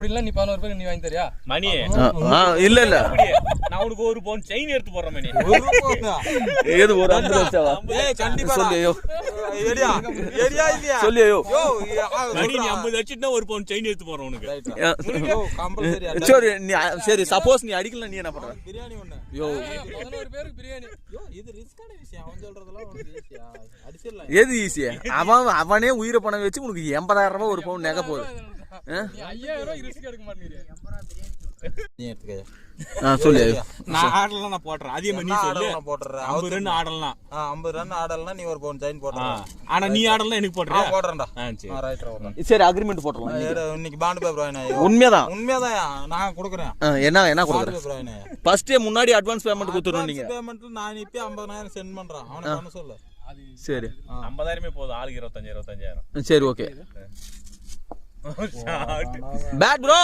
அப்படிலாம் நீ பதினோரு பேருக்கு நீ வாங்கி தரியா? மணி இல்ல இல்ல. நான் உனக்கு ஒரு பவுன் செயின் எடுத்து போடுறேன் மணி ஏது ஒரு கண்டிப்பா சொல்லு ஐயோ. எடியா எடியா இல்லையா? மணி நீ ஐம்பது வச்சுட்டுனா ஒரு பவுன் செயின் எடுத்து போடுறேன் உனக்கு. சரி நீ சரி சப்போஸ் நீ அடிக்கல நீ என்ன பண்ற? பிரியாணி ஒண்ணு. யோ. பதினோரு பேருக்கு பிரியாணி. யோ இது ரிஸ்கான விஷயம். அவன் சொல்றதெல்லாம் உனக்கு ஈஸியா. அடிச்சிடலாம். எது ஈஸியா? அவன் அவனே உயிரை பணம் வச்சு உனக்கு எண்பதாயிரம் ரூபாய் ஒரு பவுன் நகை போகுது. சொல்லு. நான் ஆடலாம் நான் போடுறேன் அதே மாதிரி நீ சொல்லு. நான் போட்டுறேன்? ஐம்பது ரன் ஆடலாம் ஆ, 50 ரன் ஆடலனா நீ ஒரு பவுன் ஜாயின். போடுறேன் ஆனா நீ ஆடலாம் எனக்கு போடுறியா போடுறேன்டா ஆ சரி. ரைட் அக்ரிமெண்ட் போட்டுடலாம் இன்னைக்கு. பாண்ட் பேப்பர் வாங்கினா உண்மையாதான்? உண்மையாதான் நான் கொடுக்குறேன். என்ன என்ன பாண்ட் கொடுக்குற? பேப்பர் வாங்கினா ஃபர்ஸ்டே முன்னாடி அட்வான்ஸ் பேமெண்ட் கொடுத்துருவோம் நீங்க. பேமெண்ட்ல நான் இப்ப 50000 சென்ட் பண்றேன். அவனுக்கு பண்ண சொல்லு சரி. ஐம்பதாயிரமே போதும். ஆளுக்கு இருபத்தஞ்சு இருபத்தஞ்சாயிரம். சரி ஓகே. Bad bro